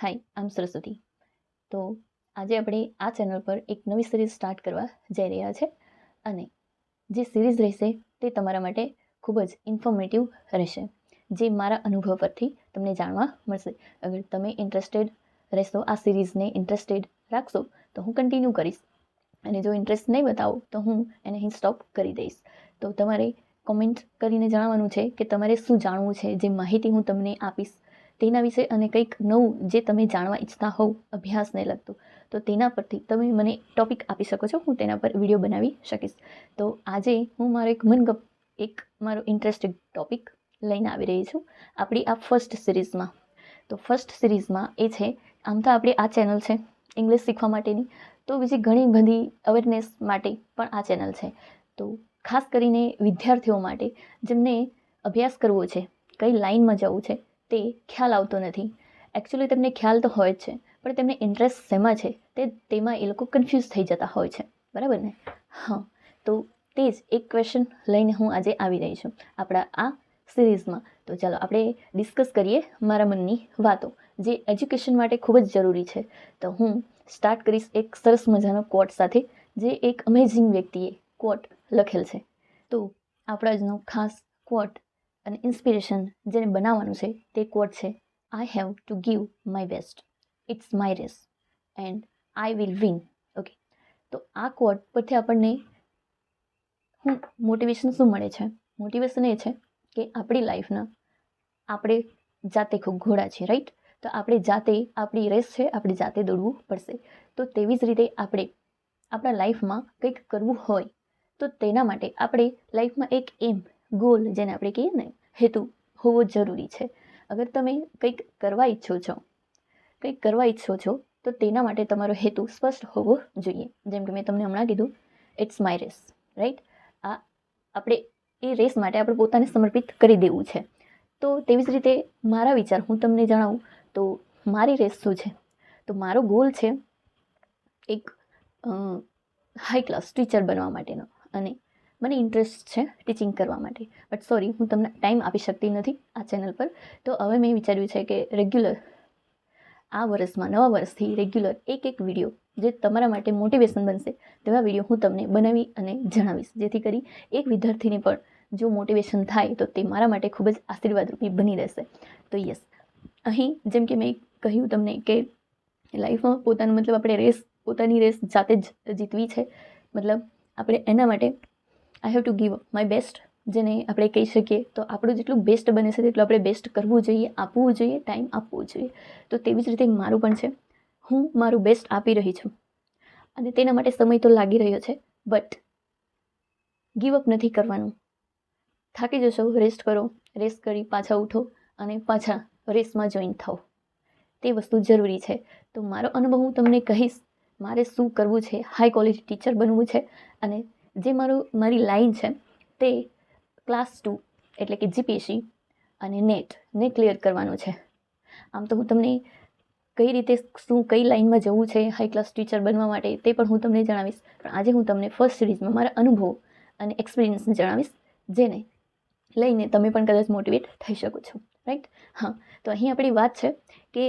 હાય, આમ સરસ્વતી. તો આજે આપણે આ ચેનલ પર એક નવી સિરીઝ સ્ટાર્ટ કરવા જઈ રહ્યા છે અને જે સિરીઝ રહેશે તે તમારા માટે ખૂબ જ ઇન્ફોર્મેટિવ રહેશે, જે મારા અનુભવ પરથી તમને જાણવા મળશે. અગર તમે ઇન્ટરેસ્ટેડ રહેશો, આ સિરીઝને ઇન્ટરેસ્ટેડ રાખશો, તો હું કન્ટિન્યુ કરીશ. અને જો ઇન્ટરેસ્ટ નહીં બતાવો, તો હું એને અહીં સ્ટોપ કરી દઈશ. તો તમારે કોમેન્ટ કરીને જણાવવાનું છે કે તમારે શું જાણવું છે, જે માહિતી હું તમને આપીશ. તેના વિશે અને કંઈક નવું જે તમે જાણવા ઈચ્છતા હોવ અભ્યાસને લગતું, તો તેના પરથી તમે મને ટોપિક આપી શકો છો. હું તેના પર વીડિયો બનાવી શકીશ. તો આજે હું મારો એક મનગપ, એક મારો ઇન્ટરેસ્ટેડ ટોપિક લઈને આવી રહી છું. આપણી આ ફર્સ્ટ સિરીઝમાં તો ફર્સ્ટ સિરીઝમાં એ છે, આમ તો આપણી આ ચેનલ છે ઇંગ્લિશ શીખવા માટેની, તો બીજી ઘણી બધી અવેરનેસ માટે પણ આ ચેનલ છે. તો ખાસ કરીને વિદ્યાર્થીઓ માટે જેમને અભ્યાસ કરવો છે, કઈ લાઇનમાં જવું છે તે ખ્યાલ આવતો નથી. એકચ્યુઅલી તેમને ખ્યાલ તો હોય જ છે, પણ તેમને ઇન્ટરેસ્ટ શેમાં છે તે તેમાં એ લોકો કન્ફ્યુઝ થઈ જતા હોય છે. બરાબર ને? હા. તો તે જ એક ક્વેશ્ચન લઈને હું આજે આવી રહી છું આપણા આ સિરીઝમાં તો ચાલો આપણે ડિસ્કસ કરીએ મારા મનની વાતો, જે એજ્યુકેશન માટે ખૂબ જ જરૂરી છે. તો હું સ્ટાર્ટ કરીશ એક સરસ મજાનો કોટ સાથે, જે એક અમેઝિંગ વ્યક્તિએ કોટ લખેલ છે. તો આપણા જનો ખાસ કોટ અને ઇન્સ્પિરેશન જેને બનાવવાનું છે તે કોટ છે I have to give my best it's my race and I will win okay તો આ કોટ પરથી આપણને હું મોટિવેશન શું મળે છે? મોટિવેશન એ છે કે આપણી લાઈફના આપણે જાતે ખૂબ ઘોડા છે રાઈટ તો આપણે જાતે આપણી રેસ છે, આપણે જાતે દોડવું પડશે. તો તેવી જ રીતે આપણે આપણા લાઈફમાં કંઈક કરવું હોય, તો તેના માટે આપણે લાઈફમાં એક એમ ગોલ જેને આપણે કહીએ ને, હેતુ હોવો જરૂરી છે. અગર તમે કંઈક કરવા ઈચ્છો છો, કંઈક કરવા ઈચ્છો છો, તો તેના માટે તમારો હેતુ સ્પષ્ટ હોવો જોઈએ. જેમ કે મેં તમને હમણાં કીધું ઇટ્સ માય રેસ રાઈટ આ આપણે એ રેસ માટે આપણે પોતાને સમર્પિત કરી દેવું છે. તો તેવી જ રીતે મારા વિચાર, હું તમને જણાવું, તો મારી રેસ શું છે? તો મારો ગોલ છે એક હાઈ ક્લાસ ટીચર બનવા માટેનો. અને મને ઇન્ટરેસ્ટ છે ટીચિંગ કરવા માટે. બટ સોરી હું તમને ટાઈમ આપી શકતી નથી આ ચેનલ પર. તો હવે મેં વિચાર્યું છે કે રેગ્યુલર આ વર્ષમાં, નવા વર્ષથી રેગ્યુલર એક એક વીડિયો જે તમારા માટે મોટિવેશન બનશે, તેવા વીડિયો હું તમને બનાવી અને જણાવીશ. જેથી કરી એક વિદ્યાર્થીને પણ જો મોટિવેશન થાય, તો તે મારા માટે ખૂબ જ આશીર્વાદરૂપી બની રહેશે. તો યસ અહીં જેમ કે મેં કહ્યું તમને કે લાઈફમાં પોતાનું મતલબ આપણે રેસ પોતાની રેસ જાતે જ જીતવી છે. મતલબ આપણે એના માટે I have to give my best જેને આપણે કહી શકીએ. તો આપણું જેટલું બેસ્ટ બને છે, તેટલું આપણે બેસ્ટ કરવું જોઈએ, આપવું જોઈએ ટાઈમ આપવો જોઈએ. તો તેવી જ રીતે મારું પણ છે. હું મારું બેસ્ટ આપી રહી છું. અને તેના માટે સમય તો લાગી રહ્યો છે બટ ગીવ અપ નથી કરવાનું. થાકી જશો રેસ્ટ કરો. રેસ્ટ કરી પાછા ઉઠો અને પાછા રેસમાં જોઈન થાઓ. તે વસ્તુ જરૂરી છે. તો મારો અનુભવ હું તમને કહીશ, મારે શું કરવું છે? હાઈ ક્વોલિટી ટીચર બનવું છે અને જે મારું, મારી લાઈન છે તે ક્લાસ ટુ, એટલે કે જીપીએસસી અને નેટ, ને ક્લિયર કરવાનું છે. આમ તો હું તમને કઈ રીતે શું, કઈ લાઇનમાં જવું છે હાઈ ક્લાસ ટીચર બનવા માટે તે પણ હું તમને જણાવીશ. પણ આજે હું તમને ફર્સ્ટ સિરીઝમાં મારા અનુભવ અને એક્સપિરિયન્સને જણાવીશ, જેને લઈને તમે પણ કદાચ મોટિવેટ થઈ શકો છો. રાઈટ હા, તો અહીં આપણી વાત છે કે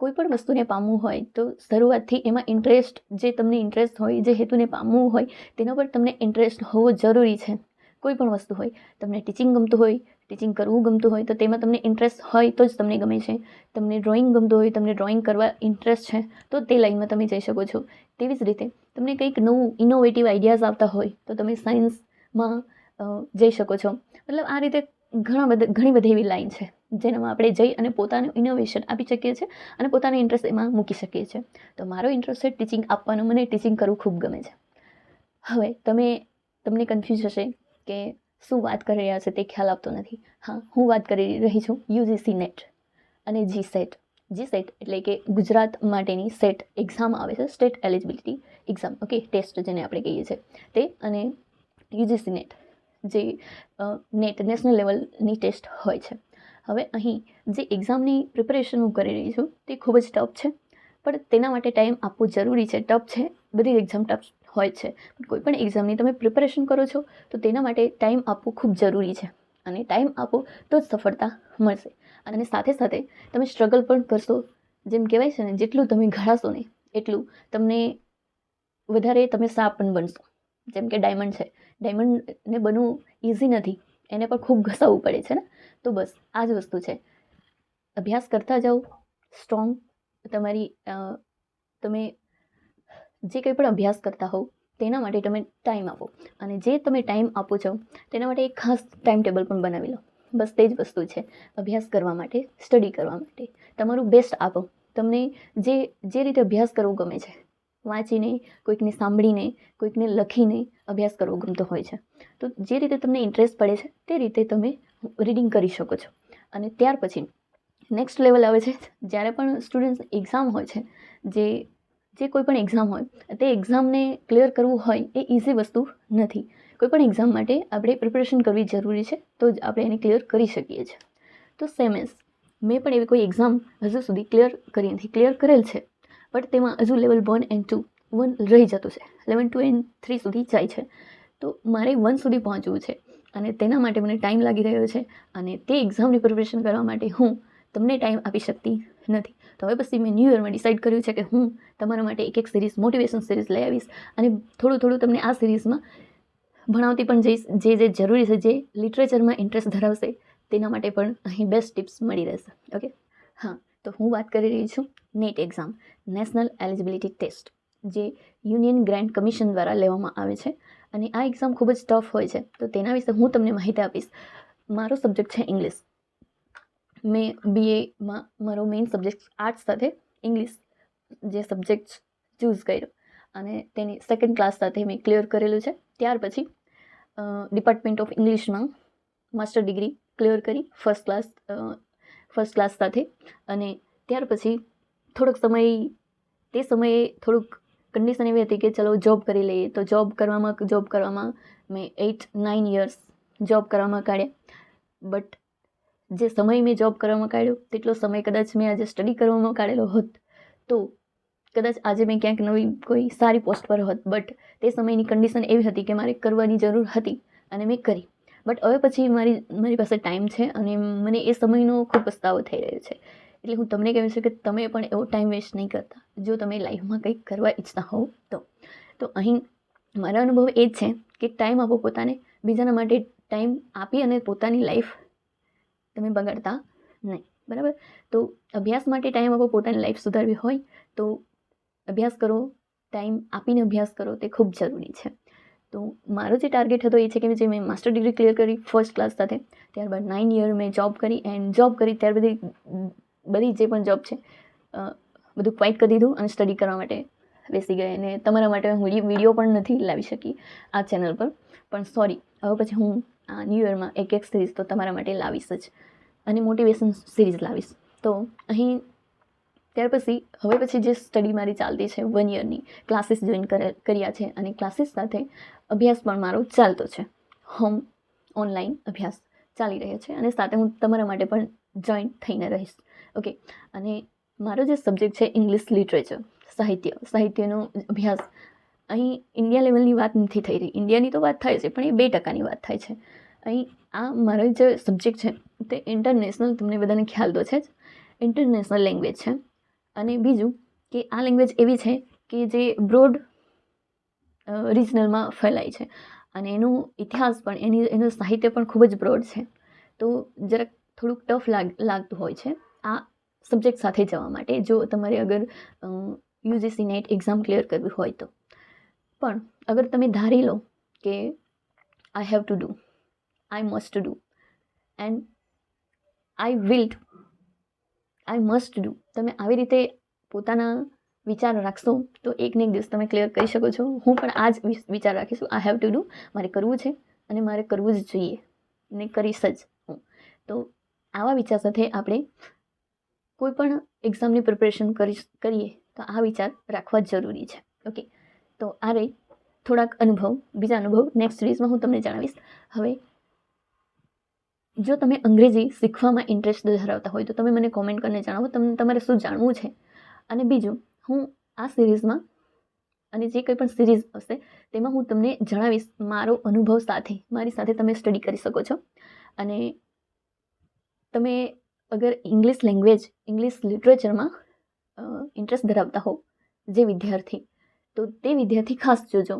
કોઈ પણ વસ્તુને પામવું હોય તો શરૂઆતથી એમાં ઇન્ટરેસ્ટ જે તમને ઇન્ટરેસ્ટ હોય, જે હેતુને પામવું હોય, તેના પર તમને ઇન્ટરેસ્ટ હોવો જરૂરી છે. કોઈ પણ વસ્તુ હોય, તમને ટીચિંગ ગમતું હોય ટીચિંગ કરવું ગમતું હોય, તો તેમાં તમને ઇન્ટરેસ્ટ હોય તો જ તમને ગમે છે. તમને ડ્રોઈંગ ગમતું હોય, તમને ડ્રોઈંગ કરવા ઇન્ટરેસ્ટ છે, તો તે લાઈનમાં તમે જઈ શકો છો. તેવી જ રીતે, તમને કંઈક નવું ઇનોવેટિવ આઈડિયાઝ આવતા હોય, તો તમે સાયન્સમાં જઈ શકો છો. મતલબ આ રીતે ઘણા બધા, ઘણી બધી એવી લાઈન છે, જેનામાં આપણે જઈ અને પોતાનું ઇનોવેશન આપી શકીએ છીએ અને પોતાનો ઇન્ટરેસ્ટ એમાં મૂકી શકીએ છીએ. તો મારો ઇન્ટરેસ્ટ છે ટીચિંગ આપવાનું, મને ટીચિંગ કરવું ખૂબ ગમે છે. હવે તમે, તમને કન્ફ્યુઝ હશે કે શું વાત કરી રહ્યા છે તે ખ્યાલ આવતો નથી. હા, હું વાત કરી રહી છું યુજીસી નેટ અને જી સેટ જી સેટ એટલે કે ગુજરાત માટેની સેટ એક્ઝામ આવે છે state eligibility exam okay test જેને આપણે કહીએ છીએ. તે અને યુજીસી નેટ જે નેટ નેશનલ લેવલની ટેસ્ટ હોય છે. હવે અહીં જે એક્ઝામની પ્રિપરેશન હું કરી રહી છું, તે ખૂબ જ ટફ છે. પણ તેના માટે ટાઈમ આપવો જરૂરી છે. ટફ છે, બધી એક્ઝામ ટફ હોય છે. પણ કોઈ પણ એક્ઝામની તમે પ્રિપરેશન કરો છો, તો તેના માટે ટાઈમ આપવો ખૂબ જરૂરી છે. અને ટાઈમ આપો તો જ સફળતા મળશે. અને સાથે સાથે તમે સ્ટ્રગલ પણ કરશો. જેમ કહેવાય છે ને, જેટલું તમે ઘડાશો ને, એટલું તમને વધારે તમે સાપ પણ બનશો. જેમ કે ડાયમંડ છે. ડાયમંડને બનવું ઇઝી નથી. એને પણ ખૂબ ઘસાવવું પડે છે ને? તો બસ, આ જ વસ્તુ છે. અભ્યાસ કરતા જાઓ સ્ટ્રોંગ તમારી તમે જે કંઈ પણ અભ્યાસ કરતા હોવ, તેના માટે તમે ટાઈમ આપો. અને જે તમે ટાઈમ આપો છો, તેના માટે એક ખાસ ટાઈમ ટેબલ પણ બનાવી લો. બસ તે જ વસ્તુ છે. અભ્યાસ કરવા માટે સ્ટડી કરવા માટે. તમારું બેસ્ટ આપો. તમને જે જે રીતે અભ્યાસ કરવો ગમે છે. વાંચીને, કોઈકને સાંભળીને, કોઈકને લખીને અભ્યાસ કરવો ગમતો હોય છે. તો જે રીતે તમને ઇન્ટરેસ્ટ પડે છે, તે રીતે તમે રીડિંગ કરી શકો છો. અને ત્યાર પછી નેક્સ્ટ લેવલ આવે છે, જ્યારે પણ સ્ટુડન્ટ્સ એક્ઝામ હોય છે, જે જે કોઈ પણ એક્ઝામ હોય, તે એક્ઝામને ક્લિયર કરવું હોય એ ઇઝી વસ્તુ નથી. કોઈ પણ એક્ઝામ માટે આપણે પ્રિપરેશન કરવી જરૂરી છે, તો જ આપણે એને ક્લિયર કરી શકીએ છીએ. તો સેમ એઝ મેં પણ એવી કોઈ એક્ઝામ હજુ સુધી ક્લિયર કરી નથી. ક્લિયર કરેલ છે. બટ તેમાં હજુ level one and two one રહી જતું છે. લેવલ ટુ એન્ડ થ્રી સુધી જાય છે. તો મારે વન સુધી પહોંચવું છે. અને તેના માટે મને ટાઈમ લાગી રહ્યો છે. અને તે એક્ઝામની પ્રિપરેશન કરવા માટે હું તમને ટાઈમ આપી શકતી નથી. તો હવે પછી મેં ન્યૂ યરમાં ડિસાઇડ કર્યું છે કે હું તમારા માટે એક એક સિરીઝ મોટિવેશન સિરીઝ લઈ આવીશ. અને થોડું થોડું તમને આ સિરીઝમાં ભણાવતી પણ જઈશ. જે જે જરૂરી છે, જે લિટરેચરમાં ઇન્ટરેસ્ટ ધરાવશે, તેના માટે પણ અહીં બેસ્ટ ટિપ્સ મળી રહેશે. ઓકે હા. તો હું વાત કરી રહી છું NET exam national eligibility test જે યુનિયન ગ્રાન્ટ કમિશન દ્વારા લેવામાં આવે છે. અને આ એક્ઝામ ખૂબ જ ટફ હોય છે. તો તેના વિશે હું તમને માહિતી આપીશ. મારો સબ્જેક્ટ છે ઇંગ્લિશ મેં બીએમાં મારો મેઇન સબ્જેક્ટ આર્ટ્સ સાથે ઇંગ્લિશ જે સબ્જેક્ટ ચૂઝ કર્યો. અને તેની સેકન્ડ ક્લાસ સાથે મેં ક્લિયર કરેલું છે. ત્યાર પછી ડિપાર્ટમેન્ટ ઓફ ઇંગ્લિશમાં માસ્ટર ડિગ્રી ક્લિયર કરી. ફર્સ્ટ ક્લાસ ફર્સ્ટ ક્લાસ સાથે. અને ત્યાર પછી થોડોક સમય, તે સમયે થોડુંક કન્ડિશન એવી હતી કે ચલો જોબ કરી લઈએ. તો જોબ કરવામાં જોબ કરવામાં મેં એઇટ નાઇન યર્સ જોબ કરવામાં કાઢ્યા. બટ જે સમય મેં જોબ કરવામાં કાઢ્યો, તેટલો સમય કદાચ મેં આજે સ્ટડી કરવામાં કાઢેલો હોત. તો કદાચ આજે મેં ક્યાંક નવી કોઈ સારી પોસ્ટ પર હોત. બટ તે સમયની કન્ડિશન એવી હતી કે મારે કરવાની જરૂર હતી અને મેં કરી. બટ હવે પછી મારી મારી પાસે ટાઈમ છે અને મને એ સમયનો ખૂબ પસ્તાવો થઈ રહ્યો છે. એટલે હું તમને કહું છું કે તમે પણ એવો ટાઈમ વેસ્ટ નહીં કરતા. જો તમે લાઈફમાં કંઈક કરવા ઈચ્છતા હોવ તો. તો અહીં મારા અનુભવ એ જ છે કે ટાઈમ આપો પોતાને. બીજાના માટે ટાઈમ આપી અને પોતાની લાઈફ તમે બગાડતા નહીં. બરાબર? તો અભ્યાસ માટે ટાઈમ આપો, પોતાની લાઈફ સુધારવી હોય તો અભ્યાસ કરો. ટાઈમ આપીને અભ્યાસ કરો, તે ખૂબ જરૂરી છે. તો મારો જે ટાર્ગેટ હતો એ છે કે જે મેં માસ્ટર ડિગ્રી ક્લિયર કરી ફર્સ્ટ ક્લાસ સાથે, ત્યારબાદ નાઇન યર મેં જોબ કરી એન્ડ જોબ કરી ત્યાર બધી બધી જે પણ જોબ છે બધું ક્વાઇટ કરી દીધું અને સ્ટડી કરવા માટે બેસી ગઈ અને તમારા માટે હું વીડિયો પણ નથી લાવી શકી આ ચેનલ પર. પણ સોરી હવે પછી હું આ ન્યૂ યરમાં એક એક સિરીઝ તો તમારા માટે લાવીશ જ. અને મોટિવેશન સિરીઝ લાવીશ. તો અહીં ત્યાર પછી હવે પછી જે સ્ટડી મારી ચાલતી છે વન યરની ક્લાસીસ જોઈન કર્યા છે અને ક્લાસીસ સાથે અભ્યાસ પણ મારો ચાલતો છે. હોમ ઓનલાઈન અભ્યાસ ચાલી રહ્યો છે અને સાથે હું તમારા માટે પણ જોઈન થઈને રહીશ. ઓકે અને મારો જે સબ્જેક્ટ છે ઇંગ્લિશ લિટરેચર સાહિત્ય. સાહિત્યનો અભ્યાસ અહીં ઇન્ડિયા લેવલની વાત નથી થઈ રહી. ઇન્ડિયાની તો વાત થાય છે, પણ એ બે ટકાની વાત થાય છે. અહીં આ મારો જે સબ્જેક્ટ છે, તે ઇન્ટરનેશનલ તમને બધાને ખ્યાલ તો છે જ ઇન્ટરનેશનલ લેંગ્વેજ છે. અને બીજું કે આ લેંગ્વેજ એવી છે કે જે બ્રોડ રિજનલમાં ફેલાય છે. અને એનું ઇતિહાસ પણ, એની, એનું સાહિત્ય પણ ખૂબ જ બ્રોડ છે. તો જરાક થોડુંક ટફ લાગ, લાગતું હોય છે આ સબ્જેક્ટ સાથે જવા માટે, જો તમારે અગર યુજીસી નેટ એક્ઝામ ક્લિયર કરવી હોય તો. પણ અગર તમે ધારી લો કે I have to do I must do and I will I must do તમે આવી રીતે પોતાના વિચાર રાખશો, તો એક ને એક દિવસ તમે ક્લિયર કરી શકો છો. હું પણ આ જ વિચાર રાખીશું. આઈ હેવ ટુ ડુ મારે કરવું છે અને મારે કરવું જ જોઈએ. ને કરીશ જ હું. તો આવા વિચાર સાથે આપણે કોઈ પણ એક્ઝામની પ્રિપરેશન કરી કરીએ, તો આ વિચાર રાખવા જરૂરી છે. ઓકે તો આ રહી થોડાક અનુભવ, બીજા અનુભવ નેક્સ્ટ સિરીઝમાં હું તમને જણાવીશ. હવે જો તમે અંગ્રેજી શીખવામાં ઇન્ટરેસ્ટ ધરાવતા હોય તો તમે મને કોમેન્ટ કરીને જણાવો તમને તમારે શું જાણવું છે? અને બીજું, હું આ સિરીઝમાં અને જે કંઈ પણ સિરીઝ હશે, તેમાં હું તમને જણાવીશ મારો અનુભવ સાથે. મારી સાથે તમે સ્ટડી કરી શકો છો. અને તમે અગર ઇંગ્લિશ લેંગ્વેજ ઇંગ્લિશ લિટરેચરમાં ઇન્ટરેસ્ટ ધરાવતા હો, જે વિદ્યાર્થી, તો તે વિદ્યાર્થી ખાસ જોજો.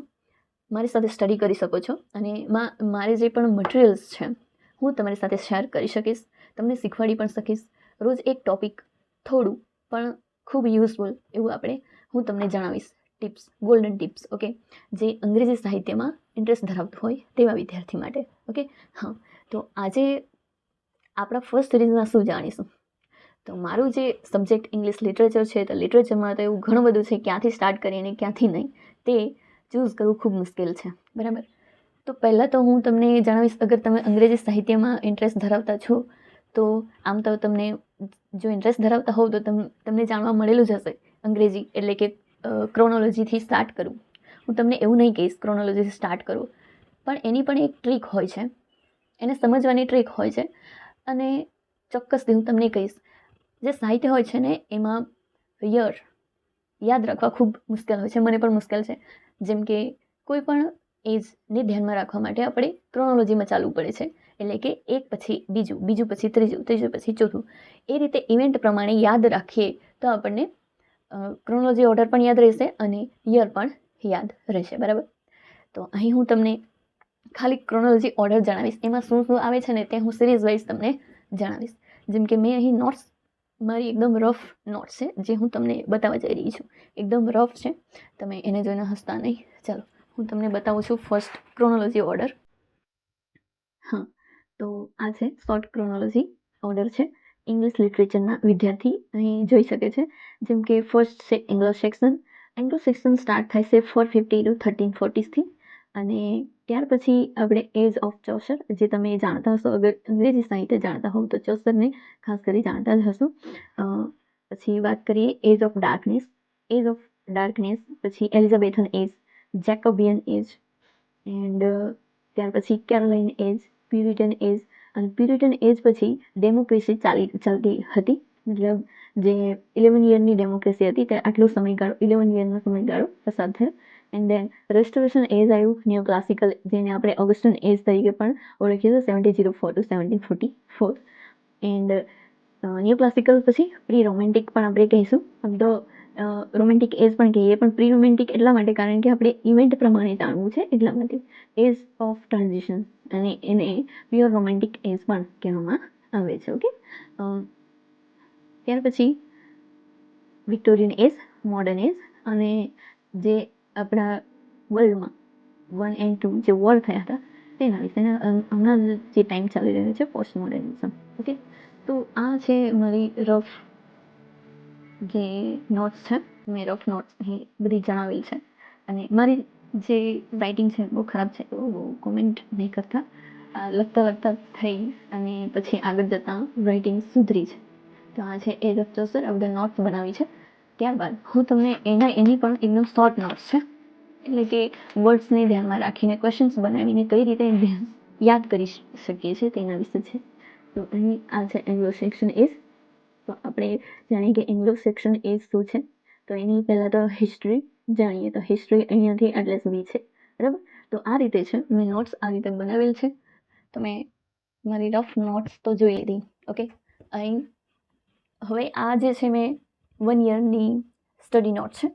મારી સાથે સ્ટડી કરી શકો છો. અને મારે જે પણ મટિરિયલ્સ છે હું તમારી સાથે શેર કરી શકીશ, તમને શીખવાડી પણ શકીશ. રોજ એક ટોપિક થોડું, પણ ખૂબ યુઝફુલ એવું આપણે હું તમને જણાવીશ. ટિપ્સ ગોલ્ડન ટિપ્સ ઓકે જે અંગ્રેજી સાહિત્યમાં ઇન્ટરેસ્ટ ધરાવતું હોય તેવા વિદ્યાર્થી માટે ઓકે હા, તો આજે આપણા ફર્સ્ટ સિરીઝમાં શું જાણીશું? તો મારું જે સબ્જેક્ટ ઇંગ્લિશ લિટરેચર છે, તો લિટરેચરમાં તો એવું ઘણું બધું છે, ક્યાંથી સ્ટાર્ટ કરીએ અને ક્યાંથી નહીં, તે ચૂઝ કરવું ખૂબ મુશ્કેલ છે, બરાબર? તો પહેલાં તો હું તમને જણાવીશ, અગર તમે અંગ્રેજી સાહિત્યમાં ઇન્ટરેસ્ટ ધરાવતા છો, તો આમ તો તમને જો ઇન્ટરેસ્ટ ધરાવતા હોવ તો તમ, તમને જાણવા મળેલું જ હશે, અંગ્રેજી એટલે કે ક્રોનોલોજીથી સ્ટાર્ટ કરું હું તમને એવું નહીં કહીશ ક્રોનોલોજીથી સ્ટાર્ટ કરું. પણ એની પણ એક ટ્રીક હોય છે. એને સમજવાની ટ્રીક હોય છે. અને ચોક્કસથી હું તમને કહીશ, જે સાહિત્ય હોય છે ને, એમાં યર યાદ રાખવા ખૂબ મુશ્કેલ હોય છે, મને પણ મુશ્કેલ છે. જેમ કે કોઈ પણ એજને ધ્યાનમાં રાખવા માટે આપણે ક્રોનોલોજીમાં ચાલવું પડે છે. એટલે કે એક પછી બીજું બીજું પછી ત્રીજું ત્રીજું પછી ચોથું. એ રીતે ઇવેન્ટ પ્રમાણે યાદ રાખીએ તો આપણને ક્રોનોલોજી ઓર્ડર પણ યાદ રહેશે અને યર પણ યાદ રહેશે. બરાબર? તો અહીં હું તમને ખાલી ક્રોનોલોજી ઓર્ડર જણાવીશ. એમાં શું શું આવે છે ને તે હું સિરીઝ વાઇઝ તમને જણાવીશ. જેમ કે મેં અહીં નોટ્સ મારી એકદમ રફ નોટ્સ છે, જે હું તમને બતાવવા જઈ રહી છું. એકદમ રફ છે. તમે એને જોઈને હસતા નહીં. ચાલો. હું તમને બતાવું છું ફર્સ્ટ ક્રોનોલોજી ઓર્ડર હા, તો આ છે શોર્ટ ક્રોનોલોજી ઓર્ડર છે. ઇંગ્લિશ લિટરેચરના વિદ્યાર્થી અહીં જોઈ શકે છે. જેમ કે ફર્સ્ટ છે Anglo section Anglo section start થાય છે ફોર ફિફ્ટી ટુ થર્ટીન ફોર્ટીસથી અને ત્યાર પછી આપણે એજ ઓફ ચોસર જે તમે જાણતા હશો, અગર અંગ્રેજી સાહિત્ય જાણતા હોવ તો ચોસરને ખાસ કરી જાણતા જ હશો. પછી વાત કરીએ age of darkness age of darkness પછી Elizabethan age Jacobian age and ત્યાર પછી કેરોલાઇન એજ પ્યુરિટન એજ અને પ્યુરિટન એજ પછી ડેમોક્રેસી ચાલી, ચાલતી હતી. મતલબ જે ઇલેવન યરની ડેમોક્રેસી હતી તે આટલો સમયગાળો ઇલેવન યરનો સમયગાળો પસાર થયો. એન્ડ દેન રેસ્ટોરેશન એજ આવ્યું ન્યૂ ક્લાસિકલ જેને આપણે ઓગસ્ટન એજ તરીકે પણ ઓળખીએ છીએ seventy zero four two seventeen forty four and new classical પછી પ્રી રોમેન્ટિક પણ આપણે કહીશું. આમ તો રોમેન્ટિક એજ પણ કહીએ, પણ પ્રી રોમેન્ટિક એટલા માટે કારણ કે આપણે ઇવેન્ટ પ્રમાણે જાણવું છે એટલા માટે. એઝ ઓફ ટ્રાન્ઝિશન અને એને પ્યોર રોમેન્ટિક એજ પણ કહેવામાં આવે છે ઓકે ત્યાર પછી વિક્ટોરિયન એઝ મોડર્ન એઝ અને જે આપણા વર્લ્ડમાં વન એન્ડ ટુ જે વોર થયા હતા તેના વિશે હમણાં જે ટાઈમ ચાલી રહ્યો છે પોસ્ટ મોડર્નિઝમ ઓકે તો આ છે મારી રફ જે નોટ્સ છે મેર ઓફ નોટ્સ અહીં બધી જણાવેલી છે. અને મારી જે રાઇટિંગ છે બહુ ખરાબ છે, તો કોમેન્ટ નહીં કરતા. લખતા લખતા થઈ અને પછી આગળ જતાં રાઇટિંગ સુધરી છે. તો આ છે એ રફ ચોસર આ બધા નોટ્સ બનાવી છે. ત્યારબાદ હું તમને એના, એની પણ એકદમ શોર્ટ નોટ્સ છે. એટલે કે વર્ડ્સને ધ્યાનમાં રાખીને ક્વેશ્ચન્સ બનાવીને કઈ રીતે યાદ કરી શકીએ છીએ તેના વિશે છે. તો અહીં આ છે એંગ્લો સેક્શન એજ તો આપણે જાણીએ કે એંગ્લો સેક્શન એજ શું છે? તો એની પહેલાં તો હિસ્ટ્રી જાણીએ. તો હિસ્ટ્રી અહીંયાથી એટલે સુધી છે. બરાબર? તો આ રીતે છે. મેં નોટ્સ આ રીતે બનાવેલ છે. તો મેં મારી રફ નોટ્સ તો જોઈ હતી ઓકે અહીં હવે આ જે છે મેં વન યરની સ્ટડી નોટ છે.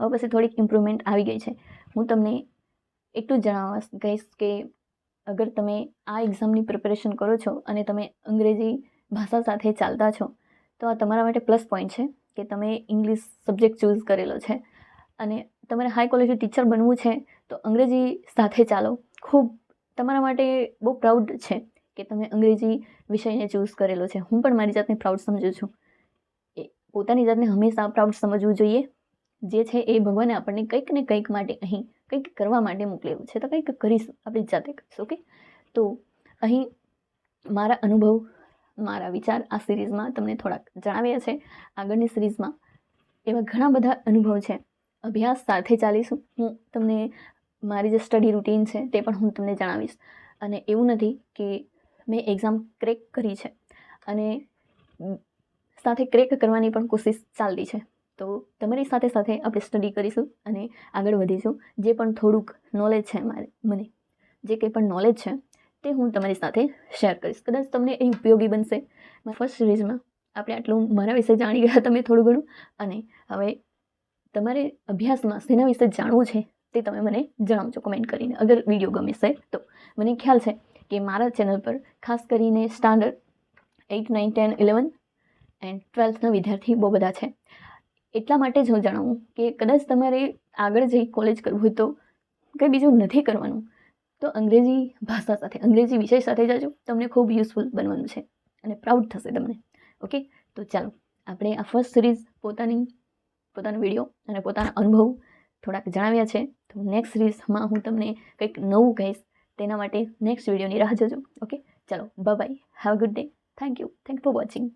હવે પછી થોડીક ઇમ્પ્રુવમેન્ટ આવી ગઈ છે. હું તમને એટલું જ જણાવવા કહીશ કે અગર તમે આ એક્ઝામની પ્રિપેરેશન કરો છો અને તમે અંગ્રેજી ભાષા સાથે ચાલતા છો તો આ તમારા માટે પ્લસ પોઈન્ટ છે કે તમે ઇંગ્લિશ સબ્જેક્ટ ચૂઝ કરેલો છે. અને તમારે હાઈ ક્વોલિટી ટીચર બનવું છે તો અંગ્રેજી સાથે ચાલો. ખૂબ તમારા માટે બહુ પ્રાઉડ છે કે તમે અંગ્રેજી વિષયને ચૂઝ કરેલો છે. હું પણ મારી જાતને પ્રાઉડ સમજું છું. એ પોતાની જાતને હંમેશા પ્રાઉડ સમજવું જોઈએ. જે છે એ ભગવાને આપણને કંઈક ને કંઈક માટે અહીં કંઈક કરવા માટે મોકલેલું છે. તો કંઈક કરીશું આપણી જાતે. કરીશું ઓકે? તો અહીં મારા અનુભવ મારા વિચાર આ સિરીઝમાં તમને થોડાક જણાવ્યા છે આગળની સિરીઝમાં એવા ઘણા બધા અનુભવ છે. અભ્યાસ સાથે ચાલીશું. હું તમને મારી જે સ્ટડી રૂટીન છે તે પણ હું તમને જણાવીશ. અને એવું નથી કે મેં એક્ઝામ ક્રેક કરી છે. અને સાથે ક્રેક કરવાની પણ કોશિશ ચાલતી છે. તો તમારી સાથે સાથે આપણે સ્ટડી કરીશું અને આગળ વધીશું. જે પણ થોડુંક નોલેજ છે મારે મને. જે કંઈ પણ નોલેજ છે તે હું તમારી સાથે શેર કરીશ. કદાચ તમને એ ઉપયોગી બનશે. ફર્સ્ટ સિરીઝમાં આપણે આટલું મારા વિશે જાણી ગયા તમે થોડું ઘણું. અને હવે તમારે અભ્યાસમાં શેના વિશે જાણવું છે તે તમે મને જણાવજો કમેન્ટ કરીને. અગર વીડિયો ગમે છે તો. મને ખ્યાલ છે કે મારા ચેનલ પર ખાસ કરીને standard eight nine ten eleven and ટ્વેલ્થના વિદ્યાર્થી બહુ બધા છે. એટલા માટે જ હું જણાવું કે કદાચ તમારે આગળ જઈ કોલેજ કરવું હોય તો કંઈ બીજું નથી કરવાનું. તો અંગ્રેજી ભાષા સાથે, અંગ્રેજી વિષય સાથે જજો. તમને ખૂબ યુઝફુલ બનવાનું છે અને પ્રાઉડ થશે તમને. ઓકે તો ચાલો, આપણે આ ફર્સ્ટ સિરીઝ પોતાની, પોતાનો વીડિયો અને પોતાના અનુભવ થોડાક જણાવ્યા છે. તો નેક્સ્ટ સિરીઝમાં હું તમને કંઈક નવું કહીશ. તેના માટે નેક્સ્ટ વિડીયોની રાહ જોજો. ઓકે ચાલો bye have a good day thank you thank for watching